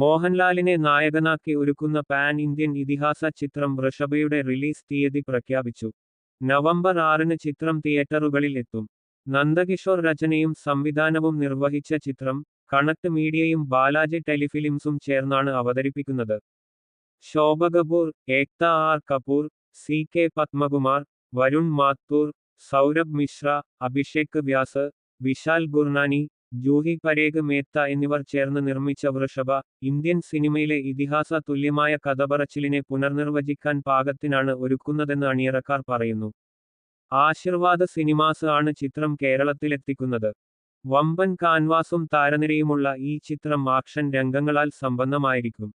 മോഹൻലാലിനെ നായകനാക്കി ഒരുക്കുന്ന പാൻ ഇന്ത്യൻ ഇതിഹാസ ചിത്രം വൃഷഭയുടെ റിലീസ് തീയതി പ്രഖ്യാപിച്ചു. നവംബർ ആറിന് ചിത്രം തിയേറ്ററുകളിൽ എത്തും. നന്ദകിഷോർ രചനയും സംവിധാനവും നിർവഹിച്ച ചിത്രം കണക്ട് മീഡിയയും ബാലാജി ടെലിഫിലിംസും ചേർന്നാണ് അവതരിപ്പിക്കുന്നത്. Shobha Kapoor Ekta R Kapoor C K Padmakumar Varun Mathur Saurabh Mishra Abhishek Vyas Vishal Gurnani Juhi Parekh Mehta എന്നിവർ ചേർന്ന് നിർമ്മിച്ച വൃഷഭ ഇന്ത്യൻ സിനിമയിലെ ഇതിഹാസ തുല്യമായ കഥപറച്ചിലിനെ പുനർനിർവചിക്കാൻ പാകത്തിനാണ് ഒരുക്കുന്നതെന്ന് അണിയറക്കാർ പറയുന്നു. ആശീർവാദ സിനിമാസ് ആണ് ചിത്രം കേരളത്തിലെത്തിക്കുന്നത്. വമ്പൻ കാൻവാസും താരനിരയുമുള്ള ഈ ചിത്രം ആക്ഷൻ രംഗങ്ങളാൽ സമ്പന്നമായിരിക്കും.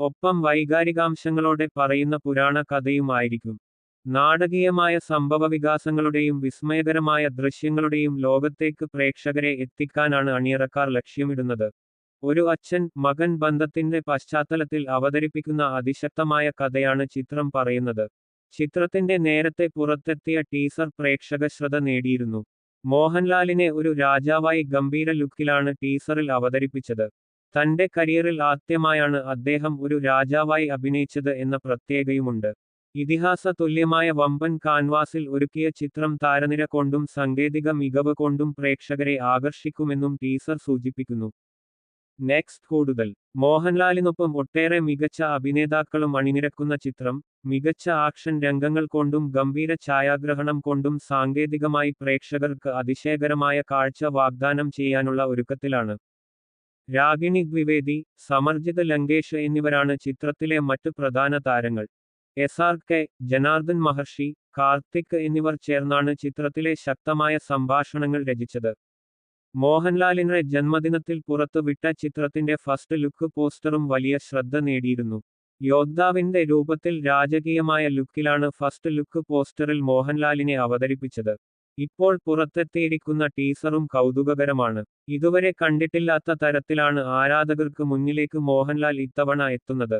ഒപ്പം വൈകാരികാംശങ്ങളോടെ പറയുന്ന പുരാണ കഥയുമായിരിക്കും. നാടകീയമായ സംഭവവികാസങ്ങളുടെയും വിസ്മയകരമായ ദൃശ്യങ്ങളുടെയും ലോകത്തേക്ക് പ്രേക്ഷകരെ എത്തിക്കാനാണ് അണിയറക്കാർ ലക്ഷ്യമിടുന്നത്. ഒരു അച്ഛൻ മകൻ ബന്ധത്തിന്റെ പശ്ചാത്തലത്തിൽ അവതരിപ്പിക്കുന്ന അതിശക്തമായ കഥയാണ് ചിത്രം പറയുന്നത്. ചിത്രത്തിന്റെ നേരത്തെ പുറത്തെത്തിയ ടീസർ പ്രേക്ഷക ശ്രദ്ധ നേടിയിരുന്നു. മോഹൻലാലിനെ ഒരു രാജാവായി ഗംഭീര ലുക്കിലാണ് ടീസറിൽ അവതരിപ്പിച്ചത്. തന്റെ കരിയറിൽ ആദ്യമായാണ് അദ്ദേഹം ഒരു രാജാവായി അഭിനയിച്ചത് എന്ന പ്രത്യേകയുമുണ്ട് ഇതിഹാസ തുല്യമായ വമ്പൻ കാൻവാസിൽ ഒരുക്കിയ ചിത്രം താരനിര കൊണ്ടും സാങ്കേതിക മികവ് കൊണ്ടും പ്രേക്ഷകരെ ആകർഷിക്കുമെന്നും ടീസർ സൂചിപ്പിക്കുന്നു. നെക്സ്റ്റ് കൂടുതൽ. മോഹൻലാലിനൊപ്പം ഒട്ടേറെ മികച്ച അഭിനേതാക്കളും അണിനിരക്കുന്ന ചിത്രം മികച്ച ആക്ഷൻ രംഗങ്ങൾ കൊണ്ടും ഗംഭീര ഛായാഗ്രഹണം കൊണ്ടും സാങ്കേതികമായി പ്രേക്ഷകർക്ക് അതിശയകരമായ കാഴ്ച വാഗ്ദാനം ചെയ്യാനുള്ള ഒരുക്കത്തിലാണ്. രാഗിണി ദ്വിവേദി സമർജിത ലങ്കേഷ് എന്നിവരാണ് ചിത്രത്തിലെ മറ്റ് പ്രധാന താരങ്ങൾ. S R K Janardhan Maharshi Karthik എന്നിവർ ചേർന്നാണ് ചിത്രത്തിലെ ശക്തമായ സംഭാഷണങ്ങൾ രചിച്ചത്. മോഹൻലാലിന്റെ ജന്മദിനത്തിൽ പുറത്തുവിട്ട ചിത്രത്തിന്റെ ഫസ്റ്റ് ലുക്ക് പോസ്റ്ററും വലിയ ശ്രദ്ധ നേടിയിരുന്നു. യോദ്ധാവിന്റെ രൂപത്തിൽ രാജകീയമായ ലുക്കിലാണ് ഫസ്റ്റ് ലുക്ക് പോസ്റ്ററിൽ മോഹൻലാലിനെ അവതരിപ്പിച്ചത്. ഇപ്പോൾ പുറത്തെത്തിയിരിക്കുന്ന ടീസറും കൗതുകകരമാണ്. ഇതുവരെ കണ്ടിട്ടില്ലാത്ത തരത്തിലാണ് ആരാധകർക്ക് മുന്നിലേക്ക് മോഹൻലാൽ ഇത്തവണ എത്തുന്നത്.